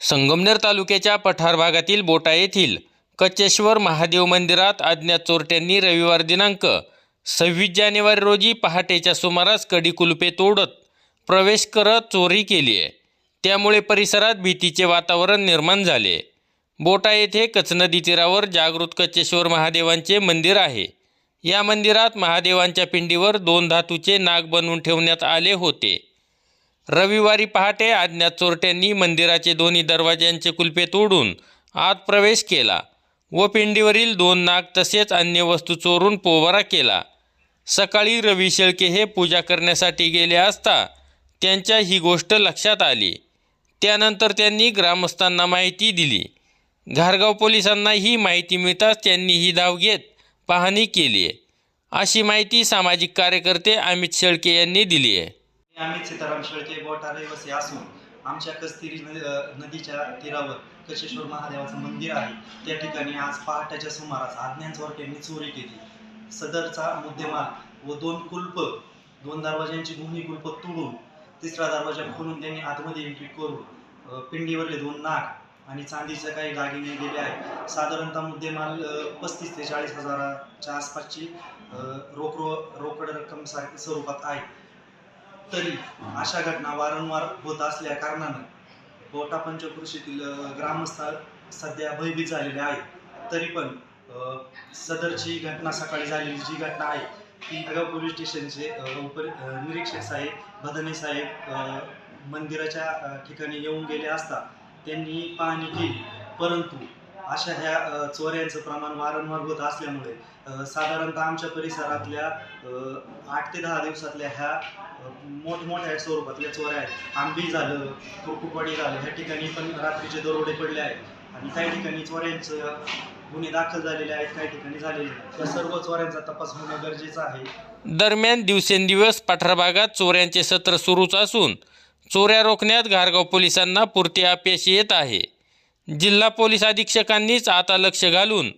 संगमनेर तालुक्याच्या पठार भागातील बोटा येथील कचेश्वर महादेव मंदिरात अज्ञात चोरट्यांनी रविवार दिनांक सव्वीस जानेवारी रोजी पहाटेच्या सुमारास कडी कुलपे तोडत प्रवेश करत चोरी केली आहे. त्यामुळे परिसरात भीतीचे वातावरण निर्माण झाले. बोटा येथे कचनदी तीरावर जागृत कचेश्वर महादेवांचे मंदिर आहे. या मंदिरात महादेवांच्या पिंडीवर दोन धातूचे नाग बनवून ठेवण्यात आले होते. रविवारी पहाटे अज्ञात चोरट्यांनी मंदिराचे दोन्ही दरवाज्यांचे कुलपे तोडून आत प्रवेश केला व पिंडीवरील दोन नाग तसेच अन्य वस्तू चोरून पोवारा केला. सकाळी रवी शेळके हे पूजा करण्यासाठी गेले असता त्यांच्या ही गोष्ट लक्षात आली. त्यानंतर त्यांनी ग्रामस्थांना माहिती दिली. घारगाव पोलिसांना ही माहिती मिळताच त्यांनी ही धाव घेत पाहणी केली. आहे अशी माहिती सामाजिक कार्यकर्ते अमित शेळके यांनी दिली आहे. आम्ही सीताराम शेळके बोटा रहिवासी असून आमच्या कस्तिरी नदीच्या तीरावर कशेश्वर महादेवाचं मंदिर आहे. त्या ठिकाणी आज पहाटेच्या सुमारास अज्ञान चोरट्यांनी चोरी केली. सदरचा मुद्देमाल व दोन कुल्प दोन दरवाज्यांची दोन्ही कुल्प तोडून तिसरा दरवाजा खोलून त्यांनी आतमध्ये एंट्री करून पिंडीवरले दोन नाग आणि चांदीचे काही दागिने गेले आहे साधारणतः मुद्देमाल पस्तीस ते चाळीस हजाराच्या आसपासची रोख रो रोकड रक्कम सारखी स्वरूपात आहे. तरी अशा घटना वारंवार होत असल्या कारणानं बोटा पंचकृषीतील ग्रामस्थ सध्या भयभीत झालेले आहेत. तरी पण सदरची घटना सकाळी झालेली जी घटना आहे ती नगाव पोलीस स्टेशनचे उप निरीक्षक साहेब बदने साहेब मंदिराच्या ठिकाणी येऊन गेले असता त्यांनी पाहणी केली. परंतु अशा ह्या चोऱ्यांचं प्रमाण वारंवार होत असल्यामुळे साधारणतः आमच्या परिसरातल्या आठ ते दहा दिवसातल्या ह्या मोठमोठ्या स्वरूपातल्या चोऱ्या आहेत. आंबी झालं कुकुपाडी झालं ह्या ठिकाणी पण रात्रीचे दरोडे पडले आहेत. आणि काही ठिकाणी चोऱ्यांचं गुन्हे दाखल झालेले आहेत काही ठिकाणी झालेले त्या सर्व चोऱ्यांचा तपास होणं गरजेचं आहे. दरम्यान दिवसेंदिवस पठार भागात चोऱ्यांचे सत्र सुरूच असून चोऱ्या रोखण्यात घारगाव पोलिसांना पुरते अपयश येत आहे. जिल्हा पोलीस अधीक्षकांनीच आता लक्ष घालून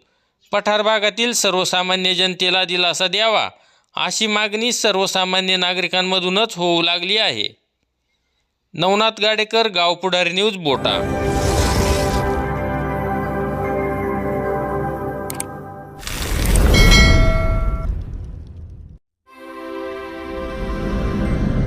पठार भागातील सर्वसामान्य जनतेला दिलासा द्यावा अशी मागणी सर्वसामान्य नागरिकांमधूनच होऊ लागली आहे. नवनाथ गाडेकर गाव पुढारी न्यूज बोटा